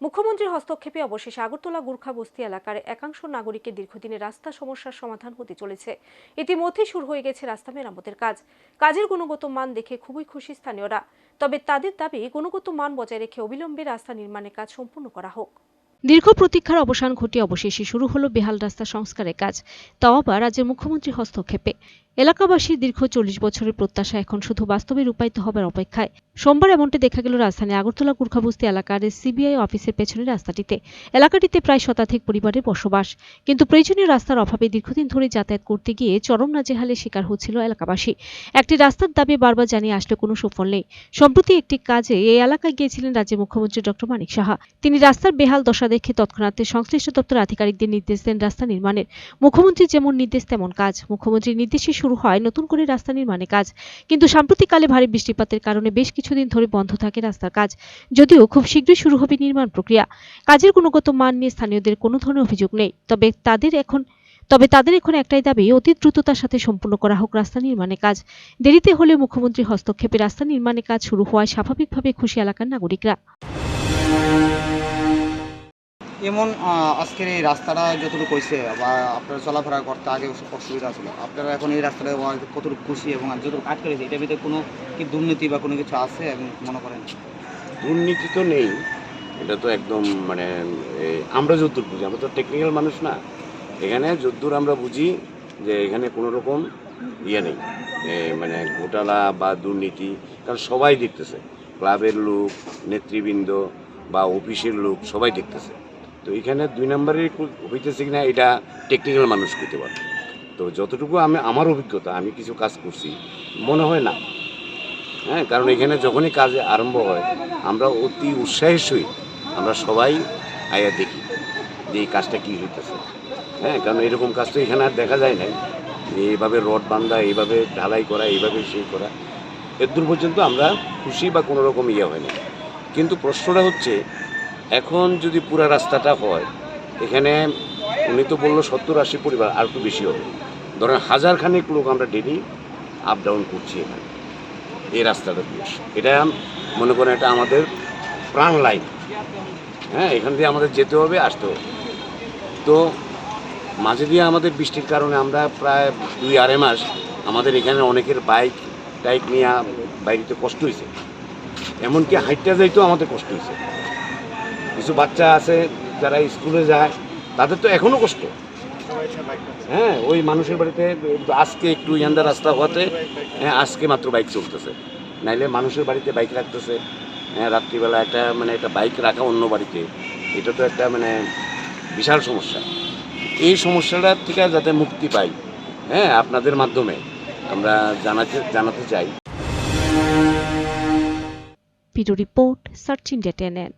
মুখ্যমন্ত্রীর হস্তক্ষেপে অবশেষে আগরতলা গুর্খা বস্তি এলাকার একাংশ নাগরিকের দীর্ঘদিনের রাস্তা সমস্যার সমাধান হতে চলেছে। ইতিমধ্যে শুরু হয়ে গেছে রাস্তা মেরামতের কাজ। কাজের গুণগত মান দেখে খুবই খুশি স্থানীয়রা। তবে তাদের দাবি, গুণগত মান বজায় রেখে অবিলম্বে রাস্তা নির্মাণের কাজ সম্পূর্ণ করা হোক। দীর্ঘ প্রতীক্ষার অবসান ঘটিয়ে অবশেষে শুরু হলো বেহাল রাস্তা সংস্কারের কাজ। তাও আবার রাজ্যের মুখ্যমন্ত্রীর হস্তক্ষেপে। এলাকাবাসীর দীর্ঘ চল্লিশ বছরের প্রত্যাশা এখন শুধু বাস্তবে রূপায়িত হবার অপেক্ষায়। সোমবার এমনটি দেখা গেল রাজধানী আগরতলা গুর্খাবস্তি এলাকার সিবিআই অফিসের পেছনের রাস্তাটিতে। এলাকাটিতে প্রায় শতাধিক পরিবারের বসবাস। কিন্তু প্রয়োজনীয় রাস্তার অভাবে দীর্ঘদিন ধরে যাতায়াত করতে গিয়ে চরম নাজেহালে শিকার হচ্ছিল এলাকাবাসী। একটি রাস্তার দাবি বারবার জানিয়ে আসলে কোনো সুফল নেই। সম্প্রতি একটি কাজে এই এলাকায় গিয়েছিলেন রাজ্যের মুখ্যমন্ত্রী ডক্টর মানিক সাহা। তিনি রাস্তার বেহাল দশা দেখে তৎক্ষণাৎ সংশ্লিষ্ট দপ্তর আধিকারিকদের নির্দেশ দেন রাস্তা নির্মাণের। মুখ্যমন্ত্রীর যেমন নির্দেশ, তেমন কাজ। মুখ্যমন্ত্রীর নির্দেশে শুরু হয় নতুন করে রাস্তা নির্মাণের কাজ। কিন্তু সাম্প্রতিককালে ভারী বৃষ্টিপাতের কারণে বেশ কিছুদিন ধরে বন্ধ থাকে রাস্তার কাজ। যদিও খুব শীঘ্রই শুরু হবে নির্মাণ প্রক্রিয়া। কাজের গুণগত মান নিয়ে স্থানীয়দের কোনো ধরনের অভিযোগ নেই। তবে তাদের এখন, তবে তাদের এখন একটাই দাবি, অতি দ্রুততার সাথে সম্পূর্ণ করা হোক রাস্তা নির্মাণের কাজ। দেরিতে হলে মুখ্যমন্ত্রী হস্তক্ষেপে রাস্তা নির্মাণের কাজ শুরু হওয়ায় স্বাভাবিকভাবে খুশি এলাকার নাগরিকরা। এমন আজকের এই রাস্তাটা যতটুকু হয়েছে বা আপনারা চলাফেরা করতে আগে অসুবিধা ছিল, আপনারা এখন এই রাস্তাটা কতটুকু খুশি এবং যতটুকু কাজ করেছে এটার ভিতরে কোনো কি দুর্নীতি বা কোনো কিছু আছে এবং মনে করেন? দুর্নীতি তো নেই, এটা তো একদম মানে আমরা যদ্দূর বুঝি, আমরা তো টেকনিক্যাল মানুষ না। এখানে যদ্দূর আমরা বুঝি যে এখানে কোনো রকম ইয়ে নেই মানে ঘোটালা বা দুর্নীতি, কারণ সবাই দেখতেছে। ক্লাবের লোক, নেতৃবৃন্দ বা অফিসের লোক সবাই দেখতেছে। তো এখানে দুই নম্বরের কু- হইতেছে কিনা এটা টেকনিক্যাল মানুষ করতে পারে তো যতটুকু আমি আমার অভিজ্ঞতা, আমি কিছু কাজ করছি, মনে হয় না। হ্যাঁ কারণ এখানে যখনই কাজ আরম্ভ হয়, আমরা অতি উৎসাহের সহিত আমরা সবাই আয়া দেখি যে এই কাজটা কী হইতেছে। হ্যাঁ কারণ এরকম কাজ তো এখানে আর দেখা যায় নাই। এইভাবে রড বান্ধা, এইভাবে ঢালাই করা, এইভাবে সেই করা, এর দূর পর্যন্ত আমরা খুশি বা কোনো রকম ইয়ে হয় না কিন্তু প্রশ্নটা হচ্ছে এখন যদি পুরা রাস্তাটা হয়, এখানে উনি তো বলল সত্তর আশি পরিবার, আর একটু বেশি হবে। ধরেন হাজারখানেক লোক আমরা ডেলি আপ ডাউন করছি এখানে। এই রাস্তাটা দিয়ে। এটা মনে করেন এটা আমাদের প্রাণ লাইন। হ্যাঁ এখান দিয়ে আমাদের যেতে হবে, আসতে হবে। তো মাঝে দিয়ে আমাদের বৃষ্টির কারণে আমরা প্রায় দুই আড়াই মাস আমাদের এখানে অনেকের বাইক টাইক নিয়ে বাইরেতে কষ্ট হয়েছে। এমনকি হাইটটা যাইতেও আমাদের কষ্ট হয়েছে। কিছু বাচ্চা আছে যারা স্কুলে যায়, তাদের তো এখনও কষ্ট। হ্যাঁ ওই মানুষের বাড়িতে আজকে একটু ইয়ান্দা রাস্তা হওয়াতে হ্যাঁ আজকে মাত্র বাইক চলতেছে। নাইলে মানুষের বাড়িতে বাইক রাখতেছে হ্যাঁ রাত্রিবেলা একটা মানে একটা বাইক রাখা অন্য বাড়িতে, এটা তো একটা মানে বিশাল সমস্যা। এই সমস্যাটা থেকে যাতে মুক্তি পাই হ্যাঁ আপনাদের মাধ্যমে আমরা জানাতে জানাতে চাই। Video report search India টেনেন